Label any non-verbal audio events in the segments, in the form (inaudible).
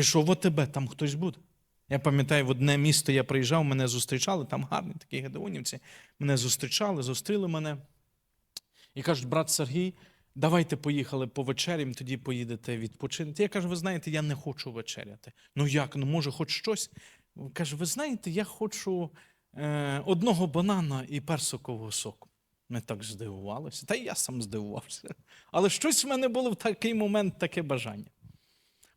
Пішов в ОТБ, там хтось буде. Я пам'ятаю, в одне місто я приїжджав, мене зустрічали, там гарні такі гедеонівці. Мене зустрічали, зустріли мене. І кажуть, брат Сергій, давайте поїхали по вечерям, тоді поїдете відпочинити. Я кажу, ви знаєте, я не хочу вечеряти. Ну як? Ну може, хоч щось? Каже, ви знаєте, я хочу е, одного банана і персикового соку. Ми так здивувалися. Та й я сам здивувався. Але щось в мене було в такий момент таке бажання.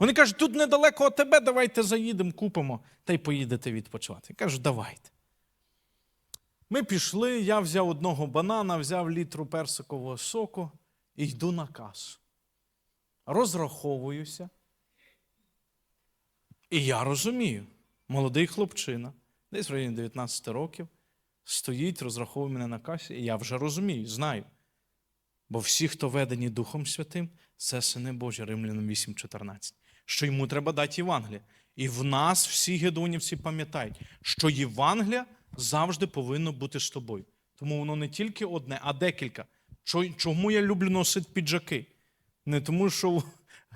Вони кажуть, тут недалеко від тебе, давайте заїдемо, купимо та й поїдете відпочивати. Я кажу, давайте. Ми пішли, я взяв одного банана, взяв літру персикового соку і йду на касу. Розраховуюся. І я розумію, молодий хлопчина, десь в районі 19 років, стоїть, розраховує мене на касі, і я вже розумію, знаю. Бо всі, хто ведені Духом Святим, це сини Божі, Римлянам 8.14. Що йому треба дати Євангелія. І в нас всі гедонівці пам'ятають, що Євангелія завжди повинно бути з тобою. Тому воно не тільки одне, а декілька. Чому я люблю носити піджаки? Не тому, що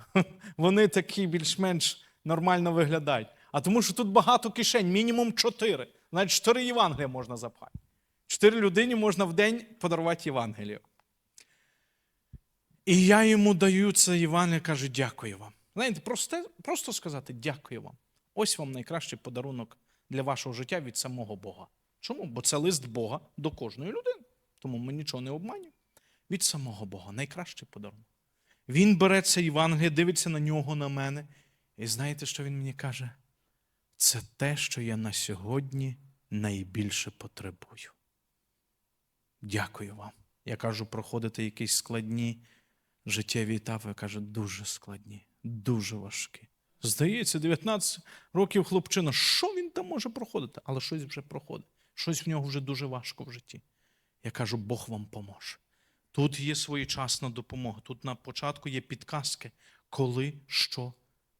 (laughs) вони такі більш-менш нормально виглядають, а тому, що тут багато кишень, мінімум чотири. Навіть чотири Євангелія можна запхати. Чотири людині можна в день подарувати Євангелію. І я йому даю це Євангеліє, кажу, дякую вам. Знаєте, просто, просто сказати дякую вам. Ось вам найкращий подарунок для вашого життя від самого Бога. Чому? Бо це лист Бога до кожної людини. Тому ми нічого не обманюємо. Від самого Бога найкращий подарунок. Він бере це Євангеліє, дивиться на нього, на мене. І знаєте, що він мені каже? Це те, що я на сьогодні найбільше потребую. Дякую вам. Я кажу, проходити якісь складні життєві етапи, каже, дуже складні, дуже важкі. Здається, 19 років хлопчина, що він там може проходити? Але щось вже проходить. Щось в нього вже дуже важко в житті. Я кажу, Бог вам поможе. Тут є своєчасна допомога. Тут на початку є підказки, коли, що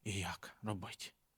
і як робити.